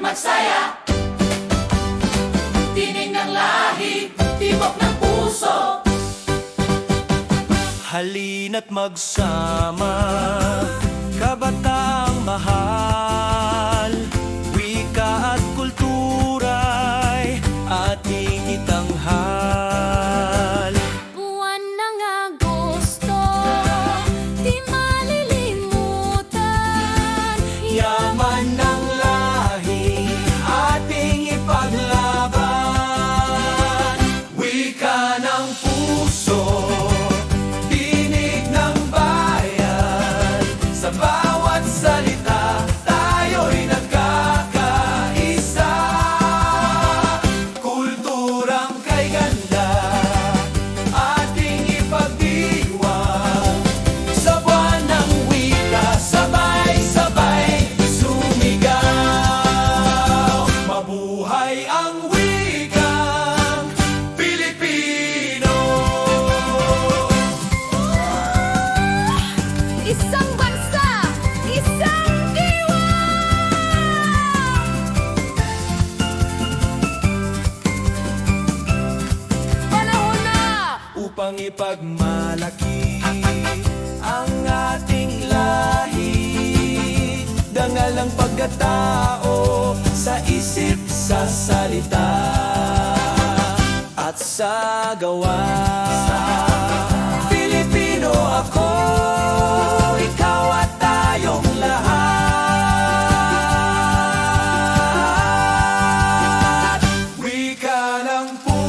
magsaya. Tinig ng lahi, tibok ng puso. Halina't magsama upang ipagmalaki ang ating lahi. Dangal ang pagkatao sa isip, sa salita at sa gawa. Pilipino ako, ikaw at tayong lahat. Wika ng puso.